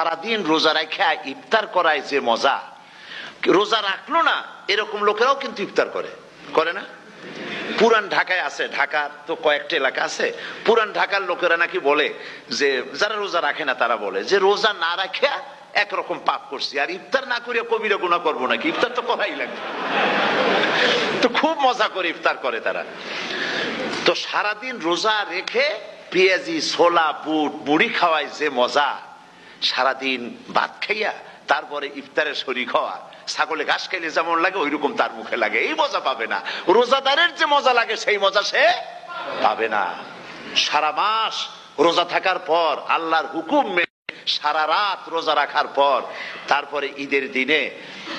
সারাদিন রোজা রাখা ইফতার করায় যে মজা। রোজা রাখল না, এরকম লোকেরাও কিন্তু ইফতার করে। করে না? পুরান ঢাকায় আছে, ঢাকার তো কয়েকটা এলাকা আছে। পুরান ঢাকার লোকেরা নাকি বলে যে, যারা রোজা রাখে না তারা বলে যে, রোজা না রাখে একরকম পাপ করছি। আর ইফতার না করিয়া কবিরা গুণা করব নাকি? ইফতার তো করাই লাগবে। তো খুব মজা করে ইফতার করে তারা। তো সারাদিন রোজা রেখে পেঁয়াজি, ছোলা, বুট, মুড়ি খাওয়ায় যে মজা সারাদিন ভাত খাইয়া তারপরে ইফতারের শরীর খাওয়া ছাগলে ঘাস খাইলে যেমন লাগে ওই রকম তার মুখে লাগে। এই মজা পাবে না। রোজাদারের যে মজা লাগে, সেই মজা সে পাবে না। সারা মাস রোজা থাকার পর আল্লাহর হুকুম সারা রাত রোজা রাখার পর, তারপরে ঈদের দিনে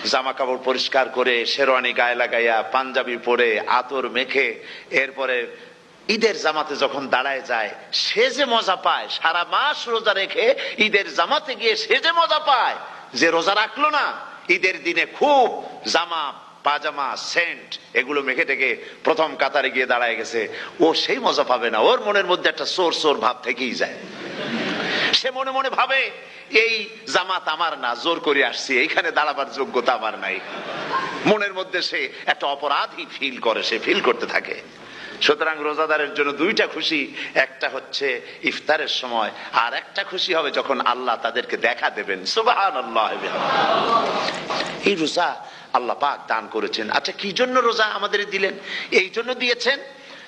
জামা কাপড় পরিষ্কার করে, শেরওয়ানি গায়ে লাগাইয়া, পাঞ্জাবি পরে, আতর মেখে, এরপরে ঈদের জামাতে যখন দাঁড়ায় যায়, সে যে মজা পায়, সারা মাস রোজা রেখে ঈদের জামাতে গিয়ে সে যে মজা পায়, যে রোজা রাখল না, ঈদের দিনে খুব জামা, পাজামা, সেন্ট, এগুলো মেখে টেকে প্রথম কাতারে গিয়ে দাঁড়ায় গেছে। ও সেই মজা পাবে না, ওর মনের মধ্যে একটা চোর চোর ভাব থেকেই যায়। সে মনে মনে ভাবে, এই জামাত আমার না, জোর করে আসছি, এইখানে দাঁড়াবার যোগ্যতা আমার নাই। মনের মধ্যে সে একটা অপরাধী ফিল করে, সে ফিল করতে থাকে। সুতরাং রোজাদারের জন্য দুইটা খুশি, একটা হচ্ছে ইফতারের সময়, আর একটা খুশি হবে যখন আল্লাহ তাদেরকে দেখা দেবেন। এই রোজা আল্লাহ পাক দান করেছেন। আচ্ছা কি জন্য রোজা আমাদের দিলেন? এই জন্য দিয়েছেন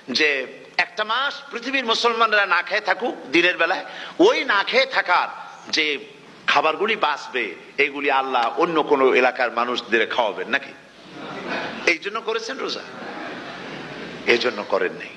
যে একটা মাস পৃথিবীর মুসলমানরা না খেয়ে থাকুক দিনের বেলায়। ওই না খেয়ে থাকার যে খাবারগুলি বাঁচবে, এগুলি আল্লাহ অন্য কোনো এলাকার মানুষদের খাওয়াবেন নাকি? এই জন্য করেছেন রোজা। এই জন্য করেন নাই।